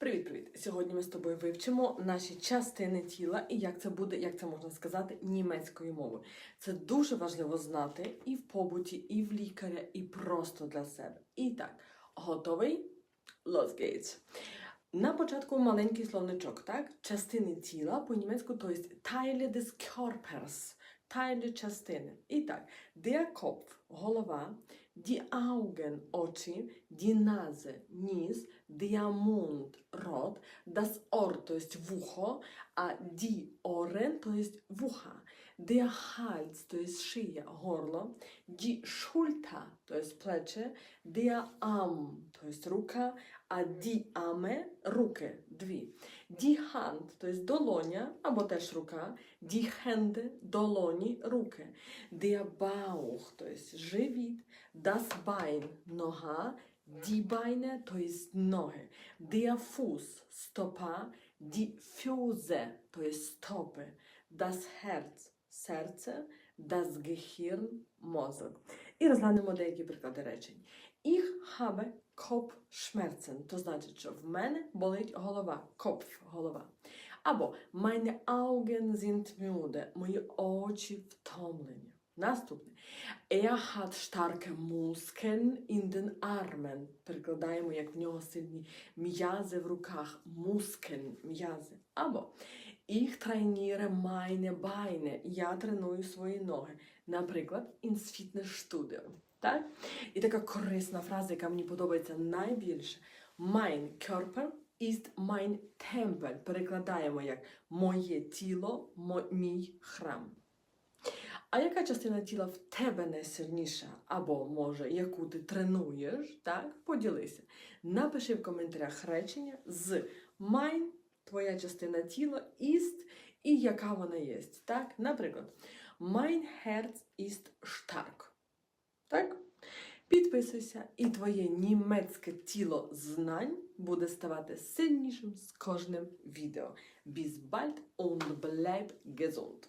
Привіт-привіт! Сьогодні ми з тобою вивчимо наші частини тіла і як це буде, як це можна сказати, німецькою мовою. Це дуже важливо знати і в побуті, і в лікаря, і просто для себе. І так, готовий? Los geht's! На початку маленький словничок, так? Частини тіла по-німецьку, то есть Teile des Körpers. Teile частини. І так, der Kopf – голова, die Augen – очі, die Nase – ніс, der Mund – рот, das Ohr – то есть вухо, а die Ohren – то есть вуха, der Hals – то есть шия, горло, die Schulter – то есть плече, der Arm – то есть рука, а die Arme – руки, дві. Die Hand – то есть долоня, або теж рука, die Hände – долоні, руки. Der Bauch – то есть живіт, das Bein – нога, die Beine – то есть ноги, der Fuß – стопа, die Füße – то есть стопи, das Herz – серце, das Gehirn – мозок. І розглянемо деякі приклади речень. Ich habe Kopfschmerzen, то значить, що в мене болить голова, Kopf – голова. Або meine Augen sind müde, мої очі втомлені. Наступне. Er hat starke Muskeln in den Armen. Перекладаємо, як в нього сильні м'язи в руках. Muskeln – м'язи. Або Ich trainiere meine Beine. Я треную свої ноги. Наприклад, ins Fitnessstudio. Так? І така корисна фраза, яка мені подобається найбільше. Mein Körper ist mein Tempel. Перекладаємо як моє тіло, мій храм. А яка частина тіла в тебе найсильніша? Або, може, яку ти тренуєш, так? Поділися. Напиши в коментарях речення з mein, твоя частина тіла, ist і яка вона є. Так? Наприклад, mein Herz ist stark. Так? Підписуйся, і твоє німецьке тіло знань буде ставати сильнішим з кожним відео. Bis bald und bleib gesund!